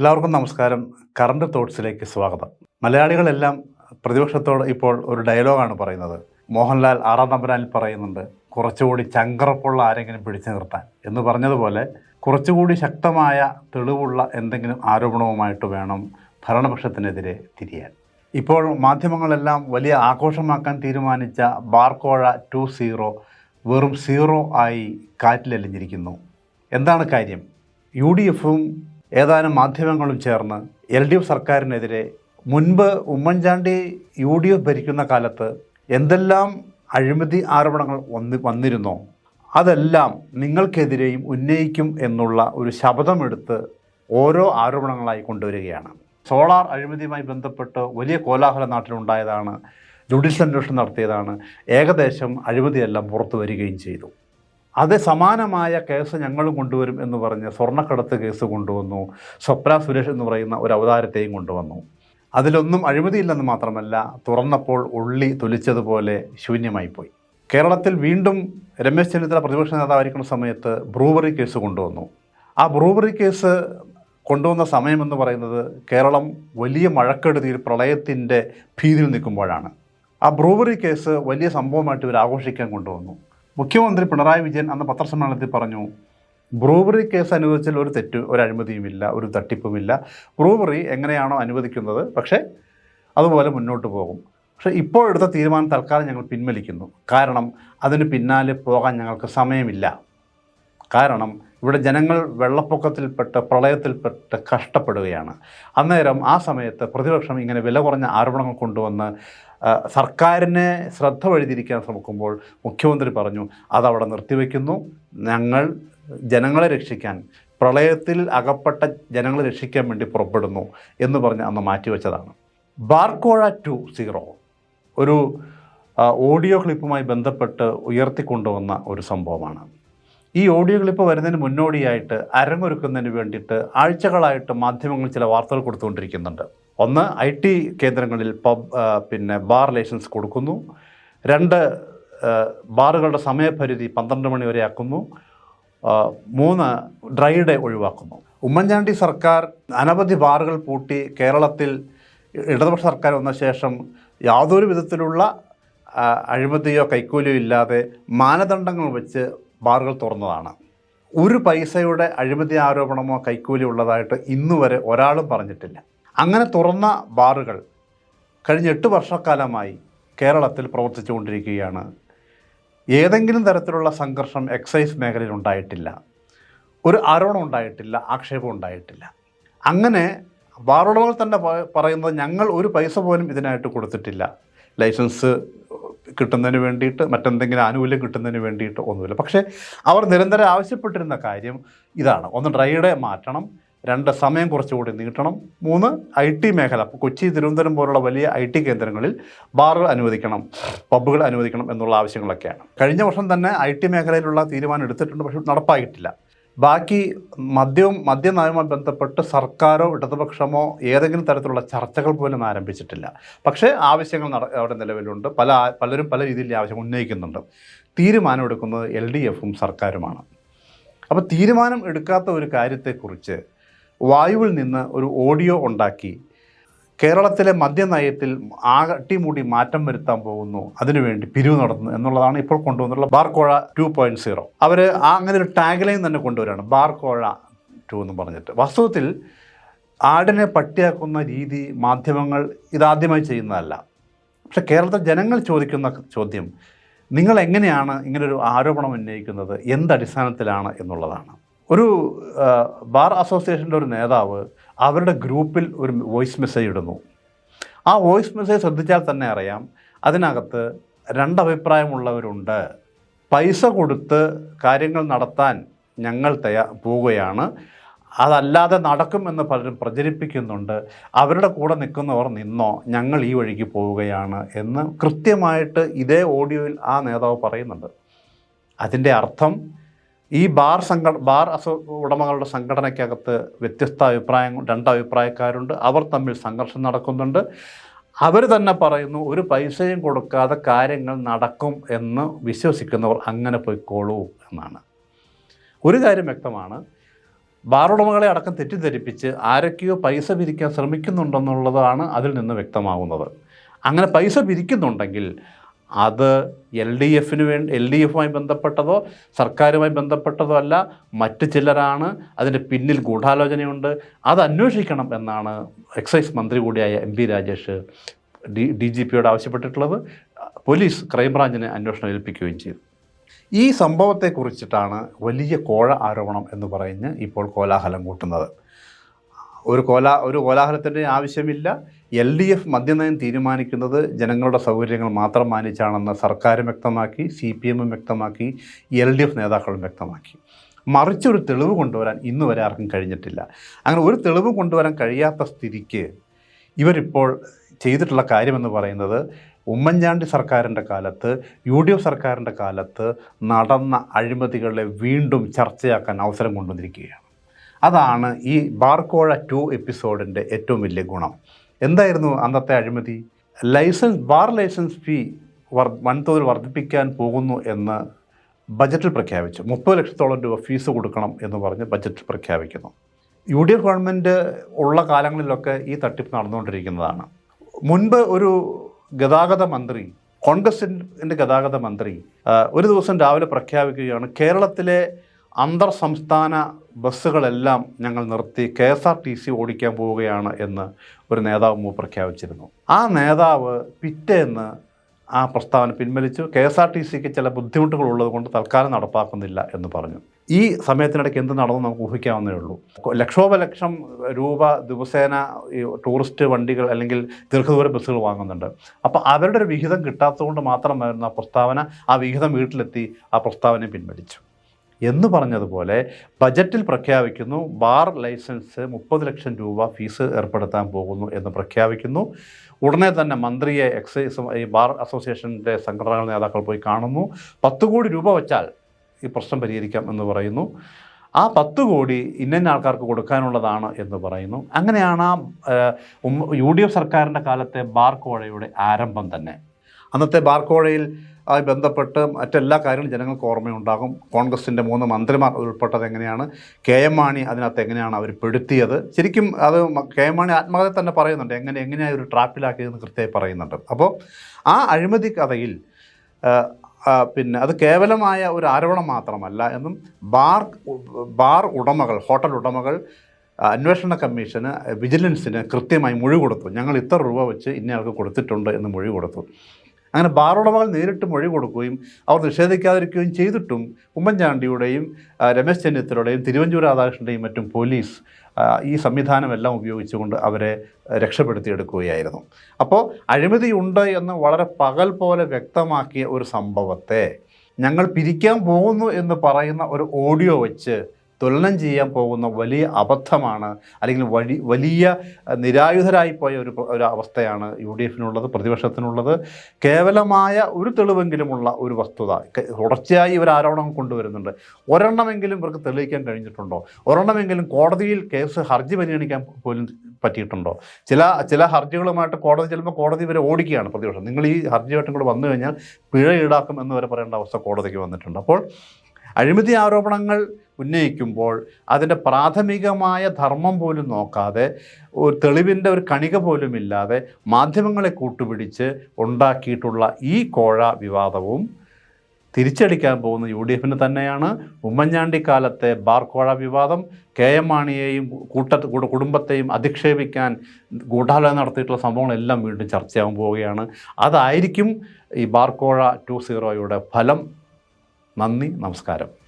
എല്ലാവർക്കും നമസ്കാരം. കറണ്ട് തോട്ട്സിലേക്ക് സ്വാഗതം. മലയാളികളെല്ലാം പ്രതിപക്ഷത്തോട് ഇപ്പോൾ ഒരു ഡയലോഗാണ് പറയുന്നത്. മോഹൻലാൽ ആറാം തമ്പുരാനിൽ പറയുന്നുണ്ട് കുറച്ചുകൂടി ചങ്കറപ്പുള്ള ആരെങ്കിലും പിടിച്ചു നിർത്താൻ. എന്ന് പറഞ്ഞതുപോലെ കുറച്ചുകൂടി ശക്തമായ തെളിവുള്ള എന്തെങ്കിലും ആരോപണവുമായിട്ട് വേണം ഭരണപക്ഷത്തിനെതിരെ തിരിയാൻ. ഇപ്പോൾ മാധ്യമങ്ങളെല്ലാം വലിയ ആഘോഷമാക്കാൻ തീരുമാനിച്ച ബാർക്കോഴ ടു സീറോ വെറും സീറോ ആയി കാറ്റിലലിഞ്ഞിരിക്കുന്നു. എന്താണ് കാര്യം? യു ഡി എഫും ഏതാനും മാധ്യമങ്ങളും ചേർന്ന് എൽ ഡി എഫ് സർക്കാരിനെതിരെ മുൻപ് ഉമ്മൻചാണ്ടി യു ഡി എഫ് ഭരിക്കുന്ന കാലത്ത് എന്തെല്ലാം അഴിമതി ആരോപണങ്ങൾ വന്ന് വന്നിരുന്നോ? അതെല്ലാം നിങ്ങൾക്കെതിരെയും ഉന്നയിക്കും എന്നുള്ള ഒരു ശബ്ദമെടുത്ത് ഓരോ ആരോപണങ്ങളായി കൊണ്ടുവരികയാണ്. സോളാർ അഴിമതിയുമായി ബന്ധപ്പെട്ട് വലിയ കോലാഹല നാട്ടിലുണ്ടായതാണ് ജുഡീഷ്യൽ അന്വേഷണം നടത്തിയതാണ്. ഏകദേശം അഴിമതിയെല്ലാം പുറത്തു വരികയും ചെയ്തു. അത് സമാനമായ കേസ് ഞങ്ങളും കൊണ്ടുവരും എന്ന് പറഞ്ഞ് സ്വർണക്കടത്ത് കേസ് കൊണ്ടുവന്നു. സ്വപ്ന സുരേഷ് എന്ന് പറയുന്ന ഒരു അവതാരത്തെയും കൊണ്ടുവന്നു. അതിലൊന്നും അഴിമതിയില്ലെന്ന് മാത്രമല്ല തുറന്നപ്പോൾ ഉള്ളി തൊലിച്ചതുപോലെ ശൂന്യമായിപ്പോയി. കേരളത്തിൽ വീണ്ടും രമേശ് ചെന്നിത്തല പ്രതിപക്ഷ നേതാവായിരിക്കുന്ന സമയത്ത് ബ്രൂവറി കേസ് കൊണ്ടുവന്നു. ആ ബ്രൂവറി കേസ് കൊണ്ടുവന്ന സമയമെന്ന് പറയുന്നത് കേരളം വലിയ മഴക്കെടുതിയിൽ പ്രളയത്തിന്റെ ഭീതിയിൽ നിൽക്കുമ്പോഴാണ്. ആ ബ്രൂവറി കേസ് വലിയ സംഭവമായിട്ട് ഇവർ ആഘോഷിക്കാൻ കൊണ്ടുവന്നു. മുഖ്യമന്ത്രി പിണറായി വിജയൻ അന്ന് പത്രസമ്മേളനത്തിൽ പറഞ്ഞു ബ്രൂവറി കേസ് അനുവദിച്ചാൽ ഒരു തെറ്റ് ഒരു അഴിമതിയുമില്ല ഒരു തട്ടിപ്പുമില്ല. ബ്രൂവറി എങ്ങനെയാണോ അനുവദിക്കുന്നത് പക്ഷേ അതുപോലെ മുന്നോട്ട് പോകും. പക്ഷേ ഇപ്പോൾ എടുത്ത തീരുമാനം തൽക്കാലം ഞങ്ങൾ പിൻവലിക്കുന്നു. കാരണം അതിന് പിന്നാലെ പോകാൻ ഞങ്ങൾക്ക് സമയമില്ല. കാരണം ഇവിടെ ജനങ്ങൾ വെള്ളപ്പൊക്കത്തിൽപ്പെട്ട് പ്രളയത്തിൽപ്പെട്ട് കഷ്ടപ്പെടുകയാണ്. അന്നേരം ആ സമയത്ത് പ്രതിപക്ഷം ഇങ്ങനെ വില കുറഞ്ഞ ആരോപണങ്ങൾ കൊണ്ടുവന്ന് സർക്കാരിനെ ശ്രദ്ധ വഴിതിരിക്കാൻ ശ്രമിക്കുമ്പോൾ മുഖ്യമന്ത്രി പറഞ്ഞു അതവിടെ നിർത്തിവെക്കുന്നു. ഞങ്ങൾ ജനങ്ങളെ രക്ഷിക്കാൻ പ്രളയത്തിൽ അകപ്പെട്ട ജനങ്ങളെ രക്ഷിക്കാൻ വേണ്ടി പുറപ്പെടുന്നു എന്ന് പറഞ്ഞ് അന്ന് മാറ്റിവെച്ചതാണ്. ബാർക്കോഴ ടു സീറോ ഒരു ഓഡിയോ ക്ലിപ്പുമായി ബന്ധപ്പെട്ട് ഉയർത്തിക്കൊണ്ടുവന്ന ഒരു സംഭവമാണ്. ഈ ഓഡിയോ ക്ലിപ്പ് വരുന്നതിന് മുന്നോടിയായിട്ട് അരങ്ങൊരുക്കുന്നതിന് വേണ്ടിയിട്ട് ആഴ്ചകളായിട്ട് മാധ്യമങ്ങൾ ചില വാർത്തകൾ കൊടുത്തുകൊണ്ടിരിക്കുന്നുണ്ട്. ഒന്ന് ഐ ടി കേന്ദ്രങ്ങളിൽ പബ് പിന്നെ ബാർ ലൈസൻസ് കൊടുക്കുന്നു. രണ്ട് ബാറുകളുടെ സമയപരിധി പന്ത്രണ്ട് മണി വരെ ആക്കുന്നു. മൂന്ന് ഡ്രൈ ഡേ ഒഴിവാക്കുന്നു. ഉമ്മൻചാണ്ടി സർക്കാർ അനവധി ബാറുകൾ പൂട്ടി കേരളത്തിൽ ഇടതുപക്ഷ സർക്കാർ വന്ന ശേഷം യാതൊരു വിധത്തിലുള്ള അഴിമതിയോ കൈക്കൂലിയോ ഇല്ലാതെ മാനദണ്ഡങ്ങൾ വെച്ച് ബാറുകൾ തുറന്നതാണ്. ഒരു പൈസയുടെ അഴിമതി ആരോപണമോ കൈക്കൂലി ഉള്ളതായിട്ട് ഇന്നുവരെ ഒരാളും പറഞ്ഞിട്ടില്ല. അങ്ങനെ തുറന്ന ബാറുകൾ കഴിഞ്ഞ എട്ട് വർഷക്കാലമായി കേരളത്തിൽ പ്രവർത്തിച്ചുകൊണ്ടിരിക്കുകയാണ്. ഏതെങ്കിലും തരത്തിലുള്ള സംഘർഷം എക്സൈസ് മേഖലയിൽ ഉണ്ടായിട്ടില്ല. ഒരു ആരോപണം ഉണ്ടായിട്ടില്ല ആക്ഷേപം ഉണ്ടായിട്ടില്ല. അങ്ങനെ ബാറുടമകൾ തന്നെ പറയുന്നത് ഞങ്ങൾ ഒരു പൈസ പോലും ഇതിനായിട്ട് കൊടുത്തിട്ടില്ല. ലൈസൻസ് കിട്ടുന്നതിന് വേണ്ടിയിട്ട് മറ്റെന്തെങ്കിലും ആനുകൂല്യം കിട്ടുന്നതിന് വേണ്ടിയിട്ട് ഒന്നുമില്ല. പക്ഷേ അവർ നിരന്തരം ആവശ്യപ്പെട്ടിരുന്ന കാര്യം ഇതാണ്. ഒന്ന് ഡ്രൈഡേ മാറ്റണം രണ്ട് സമയം കുറച്ചുകൂടി നീട്ടണം മൂന്ന് ഐ ടി മേഖല കൊച്ചി തിരുവനന്തപുരം പോലുള്ള വലിയ ഐ ടി കേന്ദ്രങ്ങളിൽ ബാറുകൾ അനുവദിക്കണം പബ്ബുകൾ അനുവദിക്കണം എന്നുള്ള ആവശ്യങ്ങളൊക്കെയാണ്. കഴിഞ്ഞ വർഷം തന്നെ ഐ ടി മേഖലയിലുള്ള തീരുമാനം എടുത്തിട്ടുണ്ട് പക്ഷേ നടപ്പായിട്ടില്ല. ബാക്കി മദ്യവും മദ്യനയവുമായി ബന്ധപ്പെട്ട് സർക്കാരോ ഇടതുപക്ഷമോ ഏതെങ്കിലും തരത്തിലുള്ള ചർച്ചകൾ പോലും ആരംഭിച്ചിട്ടില്ല. പക്ഷേ ആവശ്യങ്ങൾ നട അവിടെ നിലവിലുണ്ട്. പല പലരും പല രീതിയിൽ ആവശ്യം ഉന്നയിക്കുന്നുണ്ട്. തീരുമാനം എടുക്കുന്നത് എൽ ഡി എഫും സർക്കാരുമാണ്. അപ്പോൾ തീരുമാനം എടുക്കാത്ത ഒരു കാര്യത്തെക്കുറിച്ച് വായുവിൽ നിന്ന് ഒരു ഓഡിയോ ഉണ്ടാക്കി കേരളത്തിലെ മദ്യനയത്തിൽ ആട്ടിമൂടി മാറ്റം വരുത്താൻ പോകുന്നു. അതിനുവേണ്ടി പിരിവ് നടത്തുന്നു എന്നുള്ളതാണ് ഇപ്പോൾ കൊണ്ടുവന്നുള്ള ബാർക്കോഴ ടു പോയിന്റ് സീറോ അവർ ആ അങ്ങനെ ഒരു ടാഗ് ലൈൻ തന്നെ കൊണ്ടുവരികയാണ് ബാർക്കോഴ ടു എന്ന് പറഞ്ഞിട്ട്. വാസ്തവത്തിൽ ആടിനെ പട്ടിയാക്കുന്ന രീതി മാധ്യമങ്ങൾ ഇതാദ്യമായി ചെയ്യുന്നതല്ല. പക്ഷെ കേരളത്തിലെ ജനങ്ങൾ ചോദിക്കുന്ന ചോദ്യം നിങ്ങൾ എങ്ങനെയാണ് ഇങ്ങനൊരു ആരോപണം ഉന്നയിക്കുന്നത്? എന്തടിസ്ഥാനത്തിലാണ് എന്നുള്ളതാണ്. ഒരു ബാർ അസോസിയേഷന്റെ ഒരു നേതാവ് അവരുടെ ഗ്രൂപ്പിൽ ഒരു വോയിസ് മെസ്സേജ് ഇടുന്നു. ആ വോയിസ് മെസ്സേജ് ശ്രദ്ധിച്ചാൽ തന്നെ അറിയാം അതിനകത്ത് രണ്ടഭിപ്രായമുള്ളവരുണ്ട്. പൈസ കൊടുത്ത് കാര്യങ്ങൾ നടത്താൻ ഞങ്ങൾ തയ്യാ പോവുകയാണ്. അതല്ലാതെ നടക്കുമെന്ന് പലരും പ്രചരിപ്പിക്കുന്നുണ്ട്. അവരുടെ കൂടെ നിൽക്കുന്നവർ നിന്നോ ഞങ്ങൾ ഈ വഴിക്ക് പോവുകയാണ് എന്ന് കൃത്യമായിട്ട് ഇതേ ഓഡിയോയിൽ ആ നേതാവ് പറയുന്നുണ്ട്. അതിന്റെ അർത്ഥം ഈ ബാർ സംഘ ബാർ അസോ ഉടമകളുടെ സംഘടനയ്ക്കകത്ത് വ്യത്യസ്ത അഭിപ്രായം രണ്ട് അഭിപ്രായക്കാരുണ്ട്. അവർ തമ്മിൽ സംഘർഷം നടക്കുന്നുണ്ട്. അവർ തന്നെ പറയുന്നു ഒരു പൈസയും കൊടുക്കാതെ കാര്യങ്ങൾ നടക്കും എന്ന് വിശ്വസിക്കുന്നവർ അങ്ങനെ പോയിക്കോളൂ എന്നാണ്. ഒരു കാര്യം വ്യക്തമാണ്. ബാറുടമകളെ അടക്കം തെറ്റിദ്ധരിപ്പിച്ച് ആരൊക്കെയോ പൈസ പിരിക്കാൻ ശ്രമിക്കുന്നുണ്ടെന്നുള്ളതാണ് അതിൽ നിന്ന് വ്യക്തമാകുന്നത് അങ്ങനെ പൈസ പിരിക്കുന്നുണ്ടെങ്കിൽ അത് എൽ ഡി എഫിന് വേണ്ടി എൽ ഡി എഫുമായി ബന്ധപ്പെട്ടതോ സർക്കാരുമായി ബന്ധപ്പെട്ടതോ അല്ല മറ്റ് ചിലരാണ് അതിന്റെ പിന്നിൽ ഗൂഢാലോചനയുണ്ട്. അത് അന്വേഷിക്കണം എന്നാണ് എക്സൈസ് മന്ത്രി കൂടിയായ M P Rajesh D D G പിയോട് ആവശ്യപ്പെട്ടിട്ടുള്ളത്. പോലീസ് ക്രൈംബ്രാഞ്ചിനെ അന്വേഷണം ഏൽപ്പിക്കുകയും ചെയ്തു. ഈ സംഭവത്തെക്കുറിച്ചിട്ടാണ് വലിയ കോഴ ആരോപണം എന്ന് പറഞ്ഞ് ഇപ്പോൾ കോലാഹലം കൂട്ടുന്നത്. ഒരു കോലാ ഒരു കോലാഹലത്തിന്റെ ആവശ്യമില്ല. എൽ ഡി എഫ് മദ്യനയം തീരുമാനിക്കുന്നത് ജനങ്ങളുടെ സൗകര്യങ്ങൾ മാത്രം മാനിച്ചാണെന്ന് സർക്കാരും വ്യക്തമാക്കി സി പി എമ്മും വ്യക്തമാക്കി എൽ ഡി എഫ് നേതാക്കളും വ്യക്തമാക്കി. മറിച്ചൊരു തെളിവ് കൊണ്ടുവരാൻ ഇന്ന് വരെ ആർക്കും കഴിഞ്ഞിട്ടില്ല. അങ്ങനെ ഒരു തെളിവ് കൊണ്ടുവരാൻ കഴിയാത്ത സ്ഥിതിക്ക് ഇവരിപ്പോൾ ചെയ്തിട്ടുള്ള കാര്യമെന്ന് പറയുന്നത് ഉമ്മൻചാണ്ടി സർക്കാരിന്റെ കാലത്ത് യു ഡി എഫ് സർക്കാരിന്റെ കാലത്ത് നടന്ന അഴിമതികളെ വീണ്ടും ചർച്ചയാക്കാൻ അവസരം കൊണ്ടുവന്നിരിക്കുകയാണ്. അതാണ് ഈ ബാർക്കോഴ ടു എപ്പിസോഡിന്റെ ഏറ്റവും വലിയ ഗുണം. എന്തായിരുന്നു അന്നത്തെ അഴിമതി? ലൈസൻസ് ബാർ ലൈസൻസ് ഫീ വർ വൻതോതിൽ വർദ്ധിപ്പിക്കാൻ പോകുന്നു എന്ന് ബജറ്റിൽ പ്രഖ്യാപിച്ചു. മുപ്പത് ലക്ഷത്തോളം രൂപ ഫീസ് കൊടുക്കണം എന്ന് പറഞ്ഞ് ബജറ്റിൽ പ്രഖ്യാപിക്കുന്നു. യു ഡി എഫ് ഗവൺമെന്റ് ഉള്ള കാലങ്ങളിലൊക്കെ ഈ തട്ടിപ്പ് നടന്നുകൊണ്ടിരിക്കുന്നതാണ്. മുൻപ് ഒരു ഗതാഗത മന്ത്രി കോൺഗ്രസിന്റെ ഗതാഗത മന്ത്രി ഒരു ദിവസം രാവിലെ പ്രഖ്യാപിക്കുകയാണ് കേരളത്തിലെ അന്തർ സംസ്ഥാന ബസ്സുകളെല്ലാം ഞങ്ങൾ നിർത്തി K S R T C ഓടിക്കാൻ പോവുകയാണ് എന്ന് ഒരു നേതാവ് മുമ്പ് പ്രഖ്യാപിച്ചിരുന്നു. ആ നേതാവ് പിറ്റേന്ന് ആ പ്രസ്താവന പിൻവലിച്ചു. കെ എസ് ആർ ടി സിക്ക് ചില ബുദ്ധിമുട്ടുകൾ ഉള്ളത് കൊണ്ട് തൽക്കാലം നടപ്പാക്കുന്നില്ല എന്ന് പറഞ്ഞു. ഈ സമയത്തിനിടയ്ക്ക് എന്ത് നടന്നു നമുക്ക് ഊഹിക്കാവുന്നേ ഉള്ളൂ. ലക്ഷോപലക്ഷം രൂപ ദിവസേന ഈ ടൂറിസ്റ്റ് വണ്ടികൾ അല്ലെങ്കിൽ ദീർഘദൂര ബസ്സുകൾ വാങ്ങുന്നുണ്ട്. അപ്പോൾ അവരുടെ ഒരു വിഹിതം കിട്ടാത്തതുകൊണ്ട് മാത്രമായിരുന്നു ആ പ്രസ്താവന. ആ വിഹിതം വീട്ടിലെത്തി ആ പ്രസ്താവനയെ പിൻവലിച്ചു. എന്ന് പറഞ്ഞതുപോലെ ബജറ്റിൽ പ്രഖ്യാപിക്കുന്നു ബാർ ലൈസൻസ് മുപ്പത് ലക്ഷം രൂപ ഫീസ് ഏർപ്പെടുത്താൻ പോകുന്നു എന്ന് പ്രഖ്യാപിക്കുന്നു. ഉടനെ തന്നെ മന്ത്രിയെ എക്സൈസ് ഈ ബാർ അസോസിയേഷന്റെ സംഘടനകൾ നേതാക്കൾ പോയി കാണുന്നു. പത്ത് കോടി രൂപ വെച്ചാൽ ഈ പ്രശ്നം പരിഹരിക്കാം എന്ന് പറയുന്നു. ആ പത്ത് കോടി ഇന്ന ആൾക്കാർക്ക് കൊടുക്കാനുള്ളതാണ് എന്ന് പറയുന്നു. അങ്ങനെയാണ് ആ യു ഡി എഫ് സർക്കാരിന്റെ കാലത്തെ ബാർ കോഴയുടെ ആരംഭം തന്നെ. അന്നത്തെ ബാർ കോഴയിൽ ആയി ബന്ധപ്പെട്ട് മറ്റെല്ലാ കാര്യങ്ങളും ജനങ്ങൾക്ക് ഓർമ്മയുണ്ടാകും. കോൺഗ്രസിന്റെ മൂന്ന് മന്ത്രിമാർ ഉൾപ്പെട്ടത് എങ്ങനെയാണ്? കെ എം മാണി അതിനകത്ത് എങ്ങനെയാണ് അവർ പെടുത്തിയത്? ശരിക്കും അത് കെ എം മാണി ആത്മകഥ തന്നെ പറയുന്നുണ്ട്. എങ്ങനെ എങ്ങനെയാണ് ഒരു ട്രാപ്പിലാക്കിയതെന്ന് കൃത്യമായി പറയുന്നുണ്ട്. അപ്പോൾ ആ അഴിമതി കഥയിൽ പിന്നെ അത് കേവലമായ ഒരു ആരോപണം മാത്രമല്ല എന്നും ബാർ ബാർ ഉടമകൾ ഹോട്ടൽ ഉടമകൾ അന്വേഷണ കമ്മീഷന് വിജിലൻസിന് കൃത്യമായി മൊഴി കൊടുത്തു. ഞങ്ങൾ ഇത്ര രൂപ വെച്ച് ഇന്നയാൾക്ക് കൊടുത്തിട്ടുണ്ട് എന്ന് മൊഴി കൊടുത്തു. അങ്ങനെ ബാർ ഉടമകൾ നേരിട്ട് മൊഴി കൊടുക്കുകയും അവർ നിഷേധിക്കാതിരിക്കുകയും ചെയ്തിട്ടും ഉമ്മൻചാണ്ടിയുടെയും രമേശ് ചെന്നിത്തലയുടെയും തിരുവഞ്ചൂർ രാധാകൃഷ്ണന്റെയും മറ്റും പോലീസ് ഈ സംവിധാനമെല്ലാം ഉപയോഗിച്ചുകൊണ്ട് അവരെ രക്ഷപ്പെടുത്തിയെടുക്കുകയായിരുന്നു. അപ്പോൾ അഴിമതിയുണ്ട് എന്ന് വളരെ പകൽ പോലെ വ്യക്തമാക്കിയ ഒരു സംഭവത്തെ ഞങ്ങൾ പിരിക്കാൻ പോകുന്നു എന്ന് പറയുന്ന ഒരു ഓഡിയോ വെച്ച് തുലനം ചെയ്യാൻ പോകുന്ന വലിയ അബദ്ധമാണ് അല്ലെങ്കിൽ വഴി വലിയ നിരായുധരായി പോയ ഒരു ഒരു അവസ്ഥയാണ് യു ഡി എഫിനുള്ളത് പ്രതിപക്ഷത്തിനുള്ളത്. കേവലമായ ഒരു തെളിവെങ്കിലുമുള്ള ഒരു വസ്തുത. തുടർച്ചയായി ഇവർ ആരോപണം കൊണ്ടുവരുന്നുണ്ട്. ഒരെണ്ണമെങ്കിലും ഇവർക്ക് തെളിയിക്കാൻ കഴിഞ്ഞിട്ടുണ്ടോ? ഒരെണ്ണമെങ്കിലും കോടതിയിൽ കേസ് ഹർജി പരിഗണിക്കാൻ പോലും പറ്റിയിട്ടുണ്ടോ? ചില ചില ഹർജികളുമായിട്ട് കോടതി ചിലപ്പോൾ കോടതി ഇവരെ ഓടിക്കുകയാണ് പ്രതിപക്ഷം. നിങ്ങൾ ഈ ഹർജിയായിട്ടും കൂടെ വന്നു കഴിഞ്ഞാൽ പിഴ ഈടാക്കും എന്ന് വരെ പറയേണ്ട അവസ്ഥ കോടതിക്ക് വന്നിട്ടുണ്ട്. അപ്പോൾ അഴിമതി ആരോപണങ്ങൾ ഉന്നയിക്കുമ്പോൾ അതിന്റെ പ്രാഥമികമായ ധർമ്മം പോലും നോക്കാതെ ഒരു തെളിവിന്റെ ഒരു കണിക പോലും ഇല്ലാതെ മാധ്യമങ്ങളെ കൂട്ടുപിടിച്ച് ഉണ്ടാക്കിയിട്ടുള്ള ഈ കോഴ വിവാദവും തിരിച്ചടിക്കാൻ പോകുന്ന യു ഡി എഫിന് തന്നെയാണ്. ഉമ്മൻചാണ്ടി കാലത്തെ ബാർകോഴ വിവാദം കെ എം മാണിയെയും കൂട്ട കുടുംബത്തെയും അധിക്ഷേപിക്കാൻ ഗൂഢാലോചന നടത്തിയിട്ടുള്ള സംഭവങ്ങളെല്ലാം വീണ്ടും ചർച്ചയാകാൻ പോവുകയാണ്. അതായിരിക്കും ഈ ബാർക്കോഴ കോഴ ടു സീറോയുടെ ഫലം. നന്ദി നമസ്കാരം.